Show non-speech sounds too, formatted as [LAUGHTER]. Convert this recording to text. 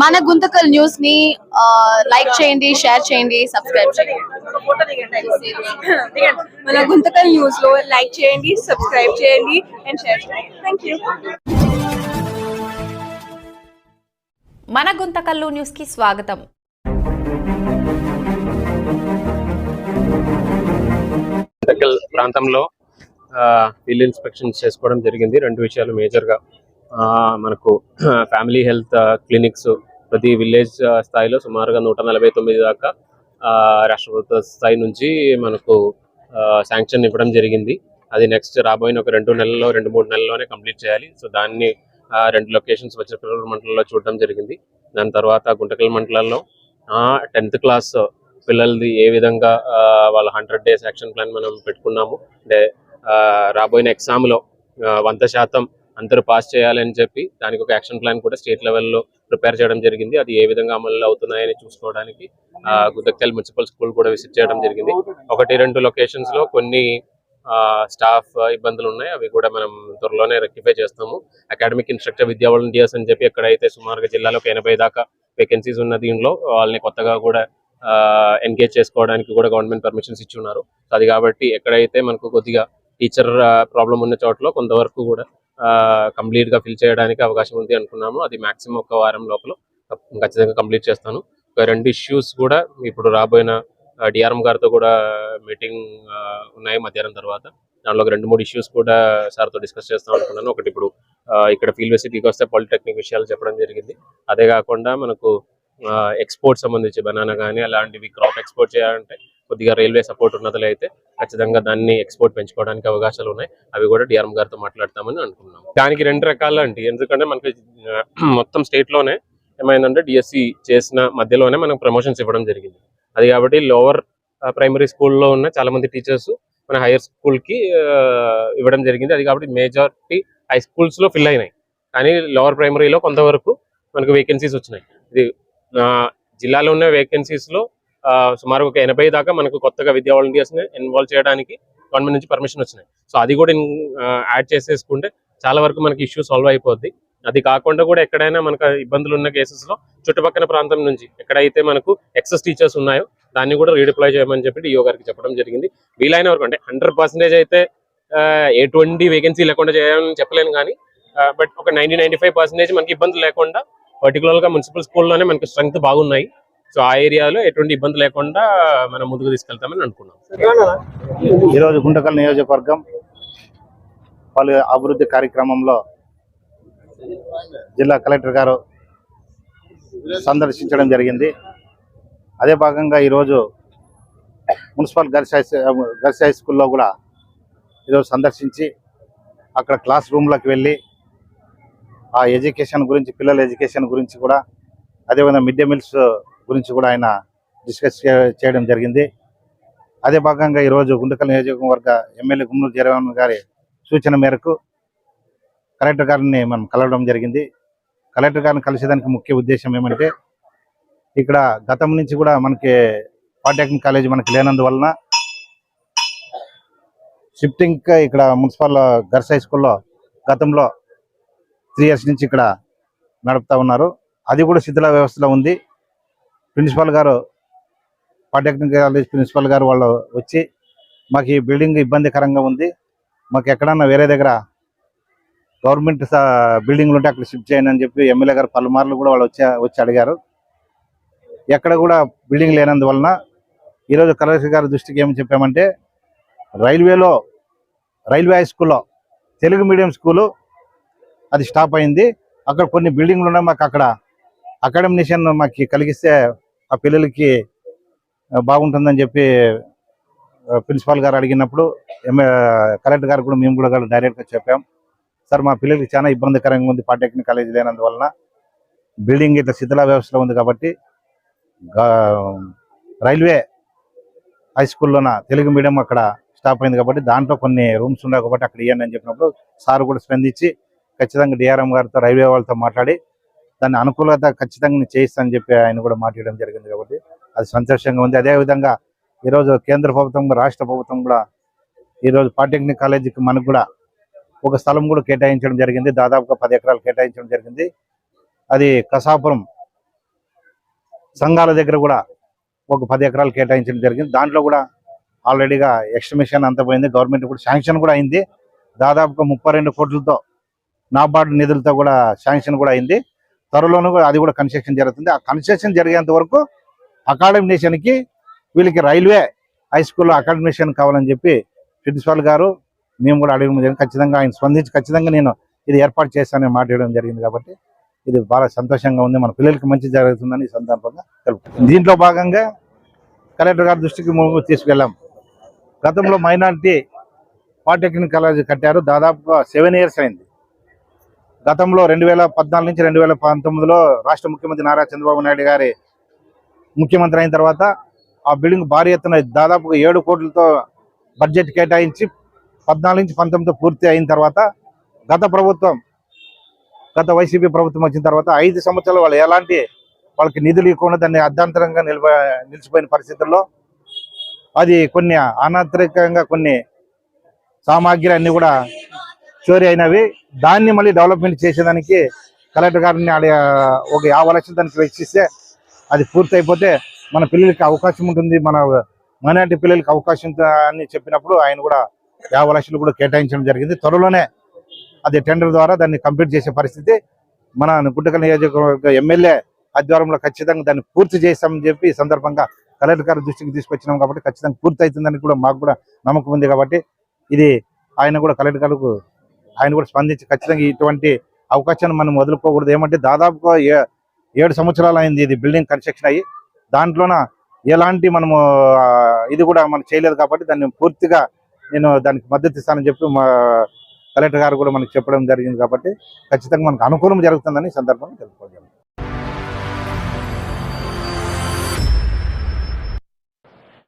మన గుంతకల్ న్యూస్ని లైక్ చేయండి షేర్ చేయండి సబ్స్క్రైబ్ చేయండి. మన గుంతకల్ న్యూస్లో లైక్ చేయండి సబ్స్క్రైబ్ చేయండి అండ్ షేర్ చేయండి. థ్యాంక్ యూ మన గుంతకల్లు న్యూస్కి స్వాగతం. గుంతకల్ ప్రాంతంలో ఫీల్డ్ ఇన్స్పెక్షన్స్ చేసుకోవడం జరిగింది. రెండు విషయాలు మేజర్గా ఆ, మనకు [CLEARS THROAT] ఫ్యామిలీ హెల్త్ క్లినిక్స్ ప్రతి విలేజ్ స్థాయిలో సుమారుగా నూట నలభై తొమ్మిది దాకా రాష్ట్ర ప్రభుత్వ స్థాయి నుంచి మనకు శాంక్షన్ ఇవ్వడం జరిగింది. అది నెక్స్ట్ రాబోయిన ఒక రెండు నెలల్లో రెండు మూడు నెలల్లోనే కంప్లీట్ చేయాలి. సో దాన్ని రెండు లొకేషన్స్ వచ్చిన మండలంలో చూడడం జరిగింది. దాని తర్వాత గుంటకల్ మండలంలో టెన్త్ క్లాస్ పిల్లలది ఏ విధంగా వాళ్ళ హండ్రెడ్ డేస్ యాక్షన్ ప్లాన్ మనం పెట్టుకున్నాము. అంటే రాబోయిన ఎగ్జామ్లో వంద శాతం అందరూ పాస్ చేయాలని చెప్పి దానికి ఒక యాక్షన్ ప్లాన్ కూడా స్టేట్ లెవెల్లో ప్రిపేర్ చేయడం జరిగింది. అది ఏ విధంగా అమలు అవుతున్నాయని చూసుకోవడానికి ఆ, గుద్దక్తల్ మున్సిపల్ స్కూల్ కూడా విజిట్ చేయడం జరిగింది. ఒకటి రెండు లొకేషన్స్లో కొన్ని స్టాఫ్ ఇబ్బందులు ఉన్నాయి. అవి కూడా మనం త్వరలోనే రెక్టిఫై చేస్తాము. అకాడమిక్ ఇన్స్ట్రక్టర్ విద్యా వాలంటీర్స్ అని చెప్పి ఎక్కడైతే సుమారుగా జిల్లాలో ఒక ఎనభై దాకా వేకెన్సీస్ ఉన్న దీనిలో వాళ్ళని కొత్తగా కూడా ఎంగేజ్ చేసుకోవడానికి కూడా గవర్నమెంట్ పర్మిషన్స్ ఇచ్చి ఉన్నారు. అది కాబట్టి ఎక్కడైతే మనకు కొద్దిగా టీచర్ ప్రాబ్లం ఉన్న చోట్ల కొంతవరకు కూడా కంప్లీట్గా ఫిల్ చేయడానికి అవకాశం ఉంది అనుకున్నాము. అది మాక్సిమం ఒక వారం లోపల ఖచ్చితంగా కంప్లీట్ చేస్తాను. రెండు ఇష్యూస్ కూడా ఇప్పుడు రాబోయిన డిఆర్ఎం గారితో కూడా మీటింగ్ ఉన్నాయి మధ్యాహ్నం తర్వాత. దానిలో రెండు మూడు ఇష్యూస్ కూడా సార్తో డిస్కస్ చేస్తాం అనుకున్నాను. ఒకటి ఇప్పుడు ఇక్కడ ఫీల్డ్ సిటీకి వస్తే పాలిటెక్నిక్ విషయాలు చెప్పడం జరిగింది. అదే కాకుండా మనకు ఎక్స్పోర్ట్ సంబంధించి బనానా కానీ అలాంటివి క్రాప్ ఎక్స్పోర్ట్ చేయాలంటే కొద్దిగా రైల్వే సపోర్ట్ ఉన్నదిలో అయితే ఖచ్చితంగా దాన్ని ఎక్స్పోర్ట్ పెంచుకోవడానికి అవకాశాలు ఉన్నాయి. అవి కూడా డిఆర్ఎం గారితో మాట్లాడతామని అనుకున్నాం దానికి రెండు రకాలు అంటే ఎందుకంటే మనకి మొత్తం స్టేట్లోనే ఏమైందంటే డిఎస్సి చేసిన మధ్యలోనే మనకు ప్రమోషన్స్ ఇవ్వడం జరిగింది. అది కాబట్టి లోవర్ ప్రైమరీ స్కూల్లో ఉన్న చాలా మంది టీచర్స్ మన హైయర్ స్కూల్కి ఇవ్వడం జరిగింది. అది కాబట్టి మేజారిటీ హై స్కూల్స్లో ఫిల్ అయినాయి. కానీ లోవర్ ప్రైమరీలో కొంతవరకు మనకు వేకెన్సీస్ వచ్చినాయి. ఇది జిల్లాలో ఉన్న వేకెన్సీస్లో సుమారు ఒక ఎనభై దాకా మనకు కొత్తగా విద్యా వాలంటీర్స్ని ఇన్వాల్వ్ చేయడానికి గవర్నమెంట్ నుంచి పర్మిషన్ వచ్చినాయి. సో అది కూడా యాడ్ చేసేసుకుంటే చాలా వరకు మనకి ఇష్యూ సాల్వ్ అయిపోద్ది. అది కాకుండా కూడా ఎక్కడైనా మనకు ఇబ్బందులు ఉన్న కేసెస్లో చుట్టుపక్కల ప్రాంతం నుంచి ఎక్కడైతే మనకు ఎక్సెస్ టీచర్స్ ఉన్నాయో దాన్ని కూడా రీడిప్లాయ్ చేయమని చెప్పి డిఓ గారికి చెప్పడం జరిగింది. వీలైన వరకు అంటే హండ్రెడ్ అయితే ఎటువంటి వేకెన్సీ లేకుండా చేయాలని చెప్పలేను కానీ బట్ ఒక నైన్టీ నైన్టీ ఫైవ్ మనకి ఇబ్బందులు లేకుండా పర్టికులర్గా మున్సిపల్ స్కూల్లోనే మనకి స్ట్రెంగ్త్ బాగున్నాయి. సో ఆ ఏరియాలో ఎటువంటి ఇబ్బంది లేకుండా మనం ముందుకు తీసుకెళ్తామని అనుకున్నాం. ఈరోజు గుంటకల్ నియోజకవర్గం పలు అభివృద్ధి కార్యక్రమంలో జిల్లా కలెక్టర్ గారు సందర్శించడం జరిగింది. అదే భాగంగా ఈరోజు municipal girls high girls high స్కూల్లో కూడా ఈరోజు సందర్శించి అక్కడ క్లాస్ రూమ్లోకి వెళ్ళి ఆ ఎడ్యుకేషన్ గురించి పిల్లల ఎడ్యుకేషన్ గురించి కూడా అదేవిధంగా మిడ్ డే మీల్స్ గురించి కూడా ఆయన డిస్కస్ చేయడం జరిగింది. అదే భాగంగా ఈరోజు గుంటకల్ నియోజకవర్గ ఎమ్మెల్యే గుమ్మూరు జయరామన్ గారి సూచన మేరకు కలెక్టర్ గారిని మనం కలవడం జరిగింది. కలెక్టర్ గారిని కలిసేదానికి ముఖ్య ఉద్దేశం ఏమంటే ఇక్కడ గతం నుంచి కూడా మనకి పాలిటెక్నిక్ కాలేజ్ మనకి లేనందువలన షిఫ్టింగ్ ఇక్కడ మున్సిపల్ గర్ల్స్ హై స్కూల్లో గతంలో త్రీ ఇయర్స్ నుంచి ఇక్కడ నడుపుతా ఉన్నారు. అది కూడా శిథిల వ్యవస్థలో ఉంది. ప్రిన్సిపాల్ గారు పాలిటెక్నిక్ కాలేజ్ ప్రిన్సిపల్ గారు వాళ్ళు వచ్చి మాకు ఈ బిల్డింగ్ ఇబ్బందికరంగా ఉంది. మాకు ఎక్కడన్నా వేరే దగ్గర గవర్నమెంట్ బిల్డింగ్లు ఉంటే అక్కడ షిఫ్ట్ చేయండి అని చెప్పి ఎమ్మెల్యే గారు పలుమార్లు కూడా వాళ్ళు వచ్చి వచ్చి అడిగారు. ఎక్కడ కూడా బిల్డింగ్ లేనందువలన ఈరోజు కలెక్టర్ గారి దృష్టికి ఏమి చెప్పామంటే రైల్వేలో రైల్వే హై స్కూల్లో తెలుగు మీడియం స్కూలు అది స్టాప్ అయింది. అక్కడ కొన్ని బిల్డింగ్లు ఉన్నాయి మాకు అక్కడ అకాడమినేషన్ మాకు కలిగిస్తే ఆ పిల్లలకి బాగుంటుందని చెప్పి ప్రిన్సిపాల్ గారు అడిగినప్పుడు ఎంఏ కలెక్టర్ గారు కూడా మేము కూడా డైరెక్ట్గా చెప్పాం. సార్ మా పిల్లలకి చాలా ఇబ్బందికరంగా ఉంది పాలిటెక్నిక్ కాలేజ్ లేనందువలన. బిల్డింగ్ ఇట్లా శిథిలా వ్యవస్థలో ఉంది కాబట్టి రైల్వే హై స్కూల్లోన తెలుగు మీడియం అక్కడ స్టాప్ అయింది కాబట్టి దాంట్లో కొన్ని రూమ్స్ ఉన్నాయి కాబట్టి అక్కడ ఇవ్వండి అని చెప్పినప్పుడు సార్ కూడా స్పందించి ఖచ్చితంగా డిఆర్ఎం గారితో రైల్వే వాళ్ళతో మాట్లాడి దాన్ని అనుకూలత ఖచ్చితంగా చేయిస్తానని చెప్పి ఆయన కూడా మాట్లాడడం జరిగింది కాబట్టి అది సంతోషంగా ఉంది. అదేవిధంగా ఈరోజు కేంద్ర ప్రభుత్వం రాష్ట్ర ప్రభుత్వం కూడా ఈరోజు పాలిటెక్నిక్ కాలేజీకి మనకు కూడా ఒక స్థలం కూడా కేటాయించడం జరిగింది. దాదాపుగా పది ఎకరాలు కేటాయించడం జరిగింది. అది కసాపురం సంఘాల దగ్గర కూడా ఒక పది ఎకరాలు కేటాయించడం జరిగింది. దాంట్లో కూడా ఆల్రెడీగా ఎక్స్టిమేషన్ అంత పోయింది. గవర్నమెంట్ కూడా శాంక్షన్ కూడా అయింది. దాదాపుగా ముప్పై రెండు కోట్లతో నాబార్డు నిధులతో కూడా శాంక్షన్ కూడా అయింది. త్వరలోనూ కూడా అది కూడా కన్స్ట్రక్షన్ జరుగుతుంది. ఆ కన్స్ట్రక్షన్ జరిగేంత వరకు అకాడమినేషన్కి వీళ్ళకి రైల్వే హై స్కూల్లో అకాడమినేషన్ కావాలని చెప్పి ప్రిన్సిపాల్ గారు మేము కూడా అడగడం జరిగింది. ఖచ్చితంగా ఆయన స్పందించి ఖచ్చితంగా నేను ఇది ఏర్పాటు చేస్తానని మాట్లాడడం జరిగింది కాబట్టి ఇది బాగా సంతోషంగా ఉంది. మన పిల్లలకి మంచి జరుగుతుందని ఈ సందర్భంగా తెలుపు దీంట్లో భాగంగా కలెక్టర్ గారి దృష్టికి మేము తీసుకెళ్ళాం. గతంలో మైనారిటీ పాలిటెక్నిక్ కాలేజ్ కట్టారు. దాదాపుగా సెవెన్ ఇయర్స్ అయింది. గతంలో రెండు వేల పద్నాలుగు నుంచి రెండు వేల పంతొమ్మిదిలో రాష్ట్ర ముఖ్యమంత్రి నారా చంద్రబాబు నాయుడు గారి ముఖ్యమంత్రి అయిన తర్వాత ఆ బిల్డింగ్ భారీ ఎత్తున దాదాపుగా ఏడు కోట్లతో బడ్జెట్ కేటాయించి పద్నాలుగు నుంచి పంతొమ్మిది పూర్తి అయిన తర్వాత గత ప్రభుత్వం గత వైసీపీ ప్రభుత్వం వచ్చిన తర్వాత ఐదు సంవత్సరాలు వాళ్ళు ఎలాంటి వాళ్ళకి నిధులు ఇవ్వకుండా దాన్ని అర్ధాంతరంగా నిల్వ నిలిచిపోయిన పరిస్థితుల్లో అది కొన్ని అనాంతరికంగా కొన్ని సామాగ్రి అన్ని కూడా చోరీ అయినవి. దాన్ని మళ్ళీ డెవలప్మెంట్ చేసేదానికి కలెక్టర్ గారిని ఒక యాభై లక్షలు దానికి వెచ్చిస్తే అది పూర్తి అయిపోతే మన పిల్లలకి అవకాశం ఉంటుంది. మన మైనార్టీ పిల్లలకి అవకాశం అని చెప్పినప్పుడు ఆయన కూడా యాభై లక్షలు కూడా కేటాయించడం జరిగింది. త్వరలోనే అది టెండర్ ద్వారా దాన్ని కంప్లీట్ చేసే పరిస్థితి. మన గుడ్డకల్ నియోజకవర్గ ఎమ్మెల్యే ఆధ్వర్యంలో ఖచ్చితంగా దాన్ని పూర్తి చేస్తామని చెప్పి ఈ సందర్భంగా కలెక్టర్ గారి దృష్టికి తీసుకొచ్చినాం కాబట్టి ఖచ్చితంగా పూర్తి అవుతుందని కూడా మాకు కూడా నమ్మకం ఉంది కాబట్టి ఇది ఆయన కూడా కలెక్టర్ గారికి ఆయన కూడా స్పందించి ఖచ్చితంగా ఇటువంటి అవకాశాన్ని మనం వదులుకోకూడదు. ఏమంటే దాదాపుగా ఏడు సంవత్సరాలు అయింది ఇది బిల్డింగ్ కన్స్ట్రక్షన్ అయ్యి. దాంట్లోన ఎలాంటి మనము ఇది కూడా మనం చేయలేదు కాబట్టి దాన్ని పూర్తిగా నేను దానికి మద్దతు ఇస్తానని చెప్పి మా కలెక్టర్ గారు కూడా మనకి చెప్పడం జరిగింది కాబట్టి ఖచ్చితంగా మనకు అనుకూలం జరుగుతుందని సందర్భంగా తెలుపుకోగలను